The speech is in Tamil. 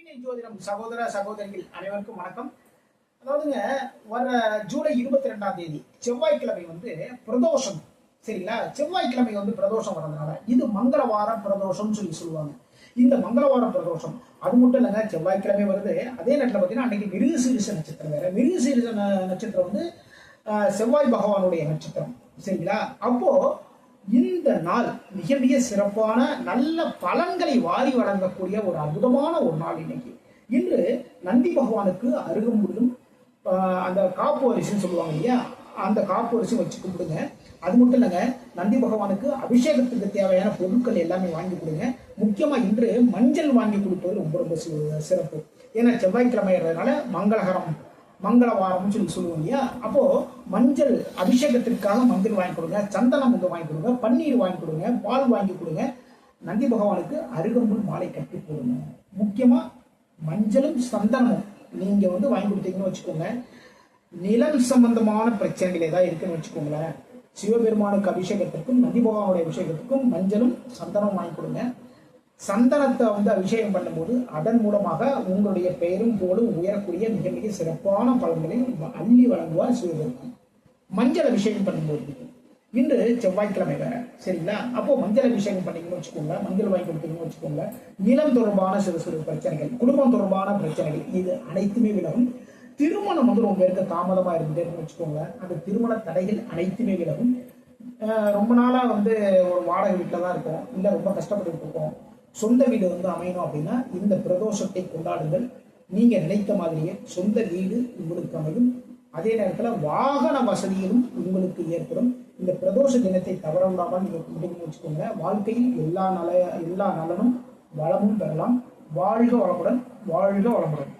டிடி ஜோதிடம் சகோதர சகோதரிகள் அனைவருக்கும் வணக்கம். அதாவதுங்க வர ஜூலை இருபத்தி ரெண்டாம் தேதி செவ்வாய்க்கிழமை வந்து பிரதோஷம். சரிங்களா? செவ்வாய்க்கிழமை வந்து பிரதோஷம் வரதுனால இது மங்களவார பிரதோஷம்னு சொல்லி சொல்லுவாங்க. இந்த மங்களவார பிரதோஷம் அது மட்டும் இல்லைங்க செவ்வாய்க்கிழமை வருது. அதே நேரத்தில் பார்த்தீங்கன்னா அன்னைக்கு மிருகசீரிச நட்சத்திரம் வேற. மிருகசீரிச நட்சத்திரம் வந்து செவ்வாய் பகவானுடைய நட்சத்திரம். சரிங்களா? அப்போ இந்த நாள் மிக மிக சிறப்பான நல்ல பலன்களை வாரி வழங்கக்கூடிய ஒரு அற்புதமான ஒரு நாள் இன்னைக்கு. இன்று நந்தி பகவானுக்கு அருகம்புல்லும் அந்த காப்பு அரிசின்னு சொல்லுவாங்க இல்லையா? அந்த காப்பு அரிசி வச்சு கும்பிடுங்க. அது மட்டும் இல்லைங்க நந்தி பகவானுக்கு அபிஷேகத்துக்கு தேவையான பொருட்கள் எல்லாமே வாங்கி கொடுங்க. முக்கியமாக இன்று மஞ்சள் வாங்கி கொடுப்பது ரொம்ப ரொம்ப சிறப்பு. ஏன்னா செவ்வாய்க்கிழமைன்றதுனால மங்களகரம் மங்களவாரம்னு சொல்லி சொல்லுவோம் இல்லையா? அப்போ மஞ்சள் அபிஷேகத்திற்காக மஞ்சள் வாங்கி கொடுங்க சந்தனம் வந்து வாங்கி கொடுங்க பன்னீர் வாங்கி கொடுங்க பால் வாங்கி கொடுங்க. நந்தி பகவானுக்கு அருகம்புல் மாலை கட்டி போடுங்க. முக்கியமா மஞ்சளும் சந்தனமும் நீங்க வந்து வாங்கி கொடுத்தீங்கன்னு வச்சுக்கோங்க. நிலம் சம்பந்தமான பிரச்சனைகள் ஏதாவது இருக்குன்னு வச்சுக்கோங்களேன். சிவபெருமானுக்கு அபிஷேகத்திற்கும் நந்தி பகவானுடைய அபிஷேகத்துக்கும் மஞ்சளும் சந்தனம் வாங்கி கொடுங்க. சந்தனத்தை வந்து அபிஷேகம் பண்ணும்போது அதன் மூலமாக உங்களுடைய பெயரும் போலும் உயரக்கூடிய மிக மிக சிறப்பான பலன்களை அள்ளி வழங்குவார் சிவபெருமான் மஞ்சள் அபிஷேகம் பண்ணும்போது. இன்று செவ்வாய்க்கிழமை வேற சரிங்களா? அப்போ மஞ்சள் அபிஷேகம் பண்ணீங்கன்னு வச்சுக்கோங்க மஞ்சள் வாங்கி கொடுத்தீங்கன்னு வச்சுக்கோங்க. நிலம் தொடர்பான சிறு சிறு பிரச்சனைகள் குடும்பம் தொடர்பான பிரச்சனைகள் இது அனைத்துமே விலகும். திருமணம் வந்து ரொம்ப பேருக்கு தாமதமா இருந்துட்டேன்னு வச்சுக்கோங்க. அந்த திருமண தடைகள் அனைத்துமே விலகும். ரொம்ப நாளா வந்து ஒரு வாடகை வீட்டில் தான் இருக்கும். இல்லை ரொம்ப கஷ்டப்பட்டு இருக்கோம். சொந்த வீடு வந்து அமையணும் அப்படின்னா இந்த பிரதோஷத்தை கொண்டாடுங்கள். நீங்க நினைத்த மாதிரியே சொந்த வீடு உங்களுக்கு அமையும். அதே நேரத்தில் வாகன வசதியும் உங்களுக்கு ஏற்படும். இந்த பிரதோஷ தினத்தை தவற விடாமல் நீங்கள் வச்சுக்கோங்க. வாழ்க்கையில் எல்லா நல எல்லா நலனும் வளமும் பெறலாம். வாழ்க வளமுடன் வாழ்க வளமுடன்.